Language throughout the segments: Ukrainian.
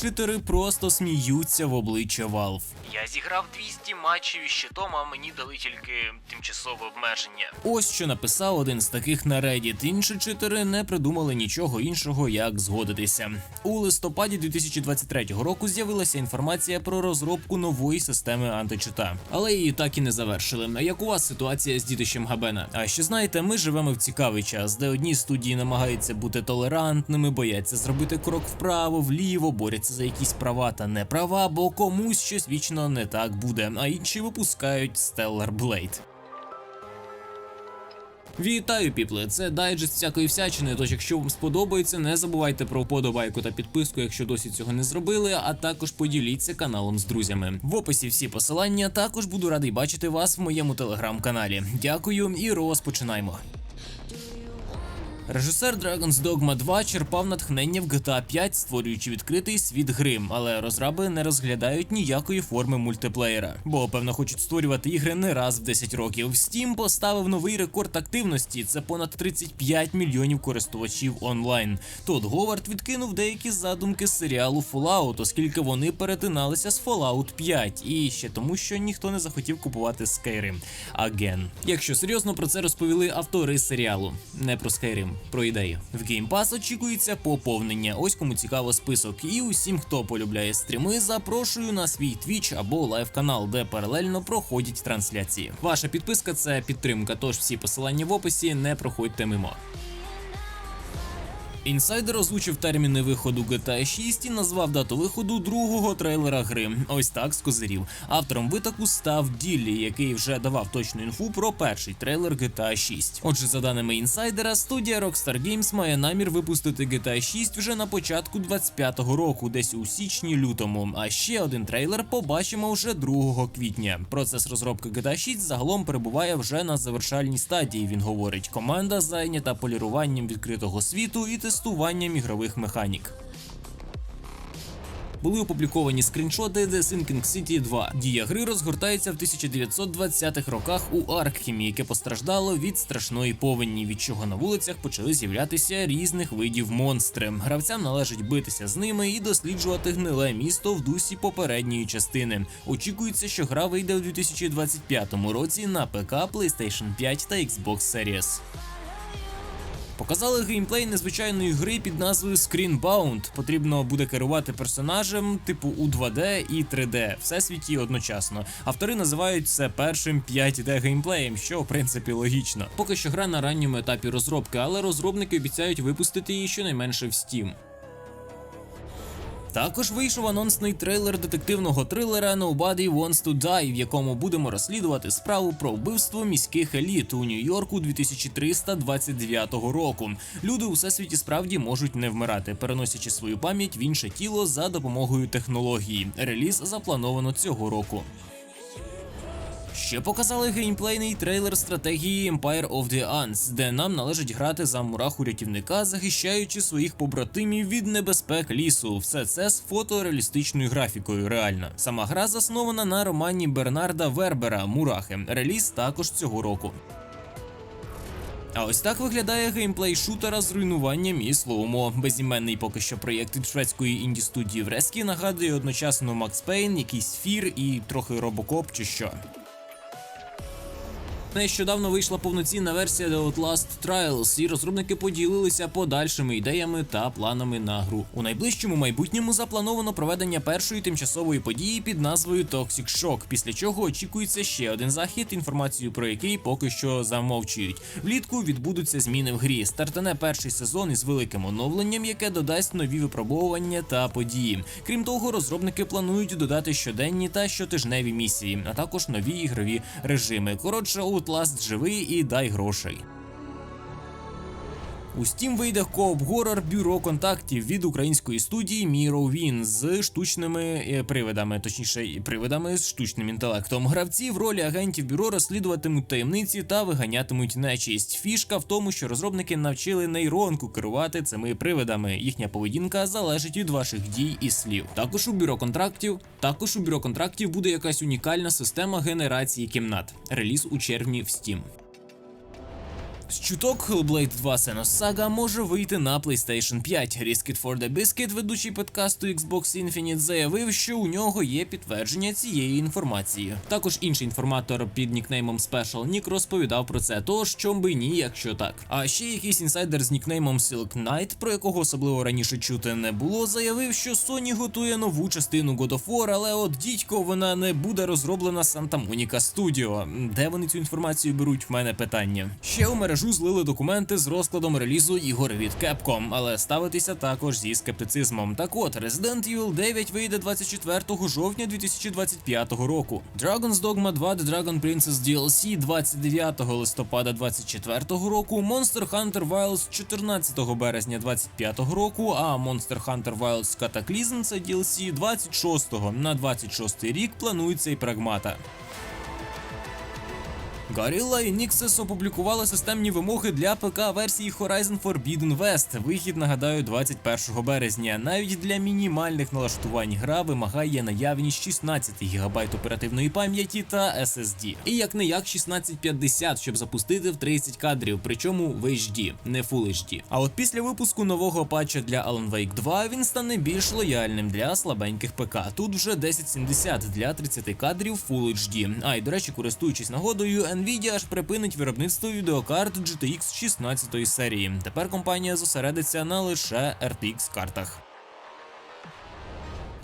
читери просто сміються в обличчя Valve. Я зіграв 200 матчів із щитом, а мені дали тільки тимчасове обмеження. Ось що написав один з таких на Reddit. Інші читери не придумали нічого іншого, як згодитися. У листопаді 2023 року з'явилася інформація про розробку нової системи античита, але її так і не завершили. Як у вас ситуація з дітищем Габена? А ще знаєте, ми живемо в цікавий час, де одні студії намагаються бути толерантними, бояться зробити крок вправо, вліво, борються за якісь права та неправа, бо комусь щось вічно не так буде, а інші випускають Stellar Blade. Вітаю, піпле! Це дайджест всякої всячини. Тож, якщо вам сподобається, не забувайте про вподобайку та підписку, якщо досі цього не зробили. А також поділіться каналом з друзями. В описі всі посилання. Також буду радий бачити вас в моєму телеграм-каналі. Дякую і розпочинаємо. Режисер Dragon's Dogma 2 черпав натхнення в GTA 5, створюючи відкритий світ гри, але розраби не розглядають ніякої форми мультиплеєра, бо певно хочуть створювати ігри не раз в 10 років. Steam поставив новий рекорд активності. Це понад 35 мільйонів користувачів онлайн. Тодд Говард відкинув деякі задумки з серіалу Fallout, оскільки вони перетиналися з Fallout 5, і ще тому, що ніхто не захотів купувати Skyrim. Аген. Якщо серйозно про це розповіли автори серіалу, не про Skyrim, про ідеї В Game Pass очікується поповнення. Ось кому цікаво список. І усім, хто полюбляє стріми, запрошую на свій Twitch або лайв канал, де паралельно проходять трансляції. Ваша підписка це підтримка, тож всі посилання в описі не проходьте мимо. Інсайдер озвучив терміни виходу GTA 6 і назвав дату виходу другого трейлера гри. Ось так з козирів. Автором витоку став Діллі, який вже давав точну інфу про перший трейлер GTA 6. Отже, за даними інсайдера, студія Rockstar Games має намір випустити GTA 6 вже на початку 25-го року, десь у січні-лютому. А ще один трейлер побачимо вже 2 квітня. Процес розробки GTA 6 загалом перебуває вже на завершальній стадії. Він говорить, команда зайнята поліруванням відкритого світу і тестуванням ігрових механік. Були опубліковані скріншоти The Sinking City 2. Дія гри розгортається в 1920-х роках у Аркхемі, яке постраждало від страшної повені, від чого на вулицях почали з'являтися різних видів монстри. Гравцям належить битися з ними і досліджувати гниле місто в дусі попередньої частини. Очікується, що гра вийде у 2025 році на ПК, PlayStation 5 та Xbox Series. Показали геймплей незвичайної гри під назвою Screenbound. Потрібно буде керувати персонажем типу у 2D і 3D, всесвіті одночасно. Автори називають це першим 5D геймплеєм, що в принципі логічно. Поки що гра на ранньому етапі розробки, але розробники обіцяють випустити її щонайменше в Steam. Також вийшов анонсний трейлер детективного трилера Nobody Wants to Die, в якому будемо розслідувати справу про вбивство міських еліт у Нью-Йорку 2329 року. Люди у всесвіті справді можуть не вмирати, переносячи свою пам'ять в інше тіло за допомогою технології. Реліз заплановано цього року. Ще показали геймплейний трейлер стратегії Empire of the Ants, де нам належить грати за мураху рятівника, захищаючи своїх побратимів від небезпек лісу. Все це з фотореалістичною графікою. Реально, сама гра заснована на романі Бернарда Вербера Мурахи. Реліз також цього року. А ось так виглядає геймплей шутера з руйнуванням і слоумо. Безіменний поки що проєкт від шведської інді студії Врескі нагадує одночасно Макс Пейн, якийсь фір і трохи робокоп чи що. Нещодавно вийшла повноцінна версія The Outlast Trials, і розробники поділилися подальшими ідеями та планами на гру. У найближчому майбутньому заплановано проведення першої тимчасової події під назвою Toxic Shock, після чого очікується ще один захід, інформацію про який поки що замовчують. Влітку відбудуться зміни в грі. Стартане перший сезон із великим оновленням, яке додасть нові випробовування та події. Крім того, розробники планують додати щоденні та щотижневі місії, а також нові ігрові режими. Коротше, Outlast живий і дай грошей. У Steam вийде кооп горор бюро контактів від української студії Mirrorwind з штучними е, привидами, точніше, привидами з штучним інтелектом. Гравці в ролі агентів бюро розслідуватимуть таємниці та виганятимуть нечисть. Фішка в тому, що розробники навчили нейронку керувати цими привидами. Їхня поведінка залежить від ваших дій і слів. Також у бюро контрактів, також у бюро контрактів буде якась унікальна система генерації кімнат. Реліз у червні в Steam. З чуток Hellblade 2 Senua's Saga може вийти на PlayStation 5. Riskit for the Biscuit, ведучий подкасту Xbox Infinite, заявив, що у нього є підтвердження цієї інформації. Також інший інформатор під нікнеймом Special Nick розповідав про це, тож чом би ні, якщо так. А ще якийсь інсайдер з нікнеймом Silk Knight, про якого особливо раніше чути не було, заявив, що Sony готує нову частину God of War, але от дідько вона не буде розроблена Santa Monica Studio. Де вони цю інформацію беруть? В мене питання. Ще у мережу злили документи з розкладом релізу ігор від Capcom, але ставитися також зі скептицизмом. Так от, Resident Evil 9 вийде 24 жовтня 2025 року. Dragon's Dogma 2 The Dragon Princess DLC 29 листопада 24 року. Monster Hunter Wilds 14 березня 25 року. А Monster Hunter Wilds Cataclysm це DLC 26 на 26 рік планується і прагмата. Gorilla і Nixes опублікували системні вимоги для ПК-версії Horizon Forbidden West. Вихід, нагадаю, 21 березня. Навіть для мінімальних налаштувань гра вимагає наявність 16 ГБ оперативної пам'яті та SSD. І як не як 1650, щоб запустити в 30 кадрів, причому в HD, не Full HD. А от після випуску нового патча для Alan Wake 2 він стане більш лояльним для слабеньких ПК. Тут вже 1070 для 30 кадрів Full HD. А й до речі, користуючись нагодою, Nvidia аж припинить виробництво відеокарт GTX 16 серії. Тепер компанія зосередиться на лише RTX картах.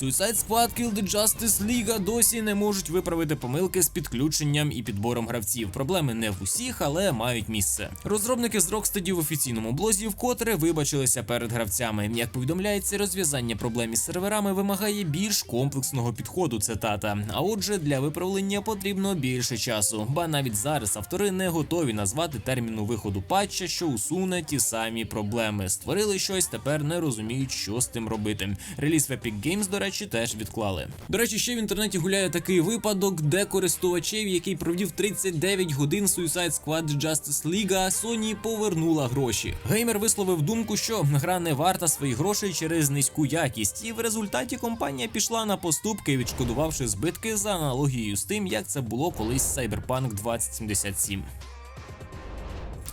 Suicide Squad Kill the Justice League досі не можуть виправити помилки з підключенням і підбором гравців. Проблеми не в усіх, але мають місце. Розробники з Rocksteady в офіційному блозі вкотре вибачилися перед гравцями. Як повідомляється, розв'язання проблем із серверами вимагає більш комплексного підходу. Цитата. А отже, для виправлення потрібно більше часу. Ба навіть зараз автори не готові назвати терміну виходу патча, що усуне ті самі проблеми. Створили щось, тепер не розуміють, що з тим робити. Реліз в Epic Games, до речі, теж відклали. До речі, ще в інтернеті гуляє такий випадок, де користувачів, який провів 39 годин Suicide Squad Justice League, Sony повернула гроші. Геймер висловив думку, що гра не варта своїх грошей через низьку якість, і в результаті компанія пішла на поступки, відшкодувавши збитки за аналогією з тим, як це було колись Cyberpunk 2077.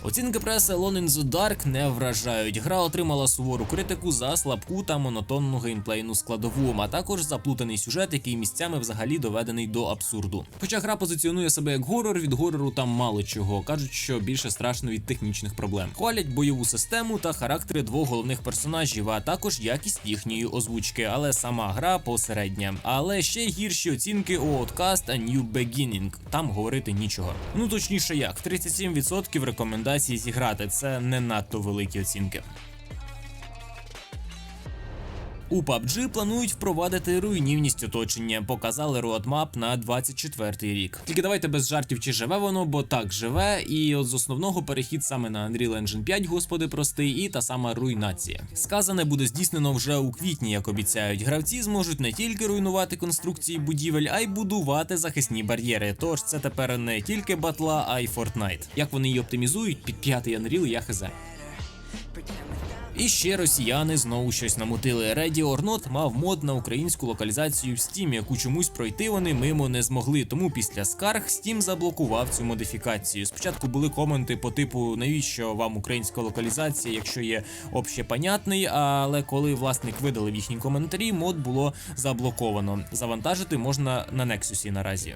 Оцінки преси Alone in the Dark не вражають. Гра отримала сувору критику за слабку та монотонну геймплейну складову, а також заплутаний сюжет, який місцями взагалі доведений до абсурду. Хоча гра позиціонує себе як горор, від горору там мало чого. кажуть, що більше страшно від технічних проблем. Хвалять бойову систему та характери двох головних персонажів, а також якість їхньої озвучки. Але сама гра посередня. Але ще гірші оцінки у Outcast A New Beginning. Там говорити нічого. Ну точніше як 37% рекомендацій зіграти. Це не надто великі оцінки. У PUBG планують впровадити руйнівність оточення. Показали роадмап на 24-й рік. Тільки давайте без жартів, чи живе воно, бо так живе. І от з основного перехід саме на Unreal Engine 5, господи, простий, і та сама руйнація. Сказане буде здійснено вже у квітні, як обіцяють. Гравці зможуть не тільки руйнувати конструкції будівель, а й будувати захисні бар'єри. Тож це тепер не тільки батла, а й Fortnite. Як вони її оптимізують під п'ятий Unreal, я хз. І ще росіяни знову щось намутили. Or Not мав мод на українську локалізацію в Steam, яку чомусь пройти вони мимо не змогли. Тому після скарг Steam заблокував цю модифікацію. Спочатку були коменти по типу навіщо вам українська локалізація, якщо є общепонятний, але коли власник видалив їхні коментарі, мод було заблоковано. Завантажити можна на Nexus наразі.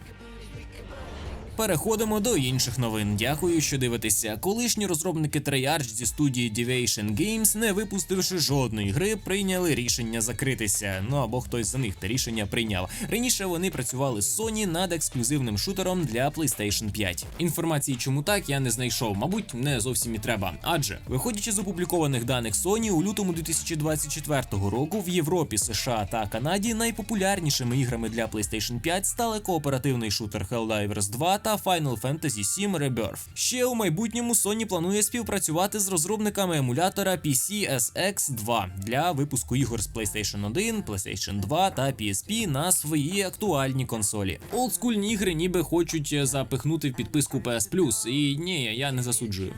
Переходимо до інших новин. Дякую, що дивитеся. Колишні розробники Treyarch зі студії Deviation Games, не випустивши жодної гри, прийняли рішення закритися. Ну або хтось за них те рішення прийняв. Раніше вони працювали з Sony над ексклюзивним шутером для PlayStation 5. Інформації, чому так, я не знайшов. Мабуть, не зовсім і треба. Адже, виходячи з опублікованих даних Sony, у лютому 2024 року в Європі, США та Канаді найпопулярнішими іграми для PlayStation 5 стали кооперативний шутер Helldivers 2 та Final Fantasy VII Rebirth. Ще у майбутньому Sony планує співпрацювати з розробниками емулятора PCSX 2 для випуску ігор з PlayStation 1, PlayStation 2 та PSP на свої актуальні консолі. Олдскульні ігри ніби хочуть запихнути в підписку PS Plus, і ні, я не засуджую.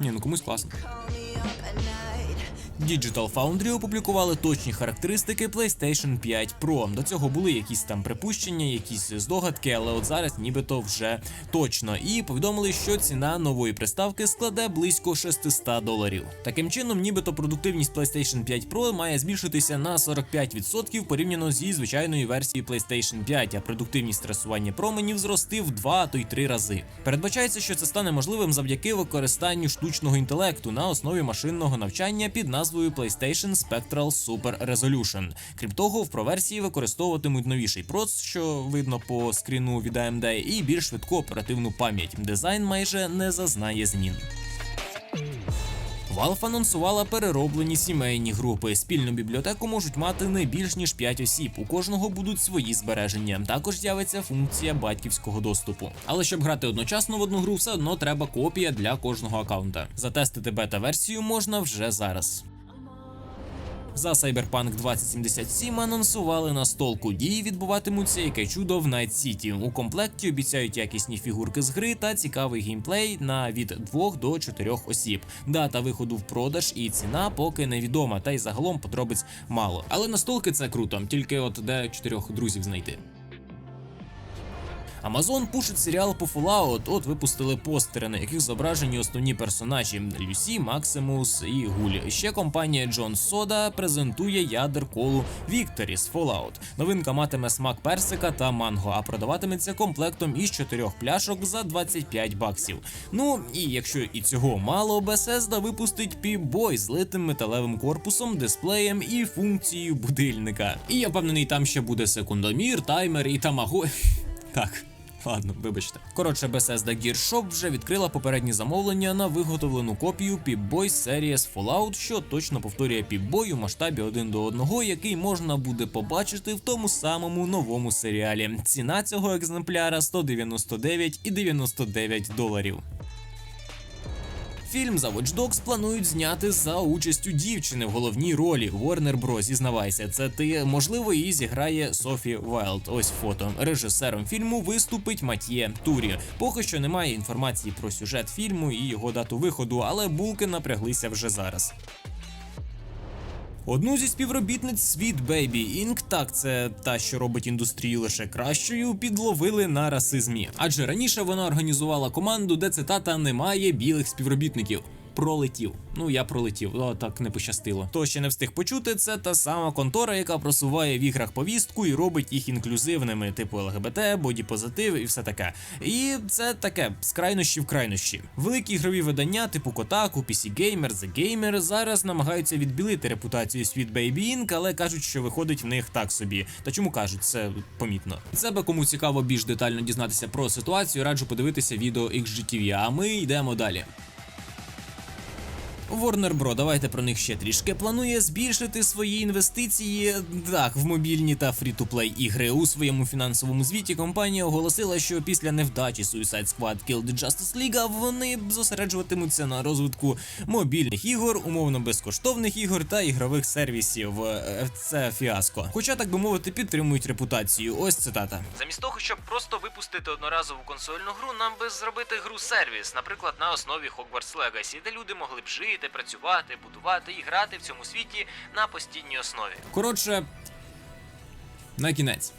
Ні, ну комусь класно. Digital Foundry опублікували точні характеристики PlayStation 5 Pro. До цього були якісь там припущення, якісь здогадки, але от зараз нібито вже точно. І повідомили, що ціна нової приставки складе близько 600 доларів. Таким чином, нібито продуктивність PlayStation 5 Pro має збільшитися на 45% порівняно зі звичайною версією PlayStation 5, а продуктивність трасування променів зрости в 2, а то й 3 рази. Передбачається, що це стане можливим завдяки використанню штучного інтелекту на основі машинного навчання під назвою PlayStation Spectral Super Resolution. Крім того, в проверсії використовуватимуть новіший проц, що видно по скріну від AMD, і більш швидку оперативну пам'ять. Дизайн майже не зазнає змін. Valve анонсувала перероблені сімейні групи. Спільну бібліотеку можуть мати не більш ніж 5 осіб. У кожного будуть свої збереження. Також з'явиться функція батьківського доступу. Але щоб грати одночасно в одну гру, все одно треба копія для кожного аккаунта. Затестити бета-версію можна вже зараз. За Cyberpunk 2077 анонсували на столку Дії відбуватимуться яке чудо в Night City. У комплекті обіцяють якісні фігурки з гри та цікавий геймплей на від 2 до 4 осіб. Дата виходу в продаж і ціна поки невідома, та й загалом подробиць мало. Але настолки це круто, тільки от де чотирьох друзів знайти. Amazon пушить серіал по Fallout, От випустили постери, на яких зображені основні персонажі Люсі, Максимус і Гуль. Ще компанія John Soda презентує ядер колу Victory з Fallout. Новинка матиме смак персика та манго, а продаватиметься комплектом із чотирьох пляшок за 25 баксів. Ну і якщо і цього мало, Bethesda випустить Pip-Boy з литим металевим корпусом, дисплеєм і функцією будильника. І я впевнений, там ще буде секундомір, таймер і тамаго. Так. Ладно, вибачте. Коротше, Bethesda Gear Shop вже відкрила попередні замовлення на виготовлену копію Pip-Boy з Fallout, що точно повторює Pip-Boy у масштабі 1 до 1, який можна буде побачити в тому самому новому серіалі. Ціна цього екземпляра 199,99 доларів. Фільм за Watch Dogs планують зняти за участю дівчини в головній ролі. Warner Bros. зізнавайся, це ти можливо її зіграє Софі Вайлд. Ось фото. Режисером фільму виступить Матьє Турі. Поки що немає інформації про сюжет фільму і його дату виходу, але булки напряглися вже зараз. Одну зі співробітниць Sweet Baby Inc., так це та, що робить індустрію лише кращою, підловили на расизмі. Адже раніше вона організувала команду, де цитата немає білих співробітників. Пролетів. Ну я пролетів, о, так не пощастило. То ще не встиг почути, це та сама контора, яка просуває в іграх повістку і робить їх інклюзивними, типу ЛГБТ, бодіпозитив і все таке. І це таке з крайнощі в крайнощі. Великі ігрові видання, типу Kotaku, PC Gamer, The Gamer, зараз намагаються відбілити репутацію Sweet Baby Inc., але кажуть, що виходить в них так собі. Та чому кажуть, це помітно. Це би кому цікаво більш детально дізнатися про ситуацію, раджу подивитися відео XGTV, а ми йдемо далі. Warner Bros., давайте про них ще трішки. Планує збільшити свої інвестиції так в мобільні та фрі-ту-плей ігри. У своєму фінансовому звіті компанія оголосила, що після невдачі Suicide Squad Kill the Justice League вони зосереджуватимуться на розвитку мобільних ігор, умовно безкоштовних ігор та ігрових сервісів. Е, Це фіаско. Хоча, так би мовити, підтримують репутацію. Ось цитата. Замість того, щоб просто випустити одноразову консольну гру, нам би зробити гру сервіс, наприклад, на основі Hogwarts Legacy, де люди могли б жити, працювати, будувати і грати в цьому світі на постійній основі. Коротше, на кінець.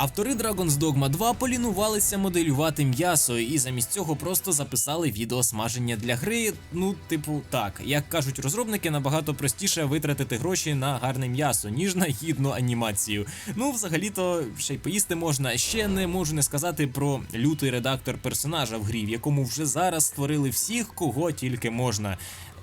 Автори Dragon's Dogma 2 полінувалися моделювати м'ясо і замість цього просто записали відео смаження для гри. Ну, типу, так, як кажуть розробники, набагато простіше витратити гроші на гарне м'ясо, ніж на гідну анімацію. Ну, взагалі-то ще й поїсти можна. Ще не можу не сказати про лютий редактор персонажа в грі, в якому вже зараз створили всіх, кого тільки можна.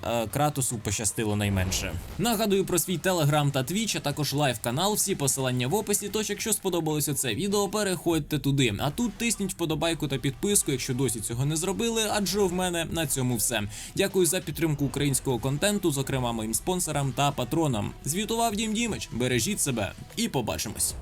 Е, Кратосу пощастило найменше. Нагадую про свій телеграм та твіч, а також лайв канал. Всі посилання в описі. Тож, якщо сподобалося це відео, переходьте туди. А тут тисніть вподобайку та підписку, якщо досі цього не зробили. Адже в мене на цьому все. Дякую за підтримку українського контенту, зокрема моїм спонсорам та патронам. Звітував Дім Дімич. Бережіть себе і побачимось.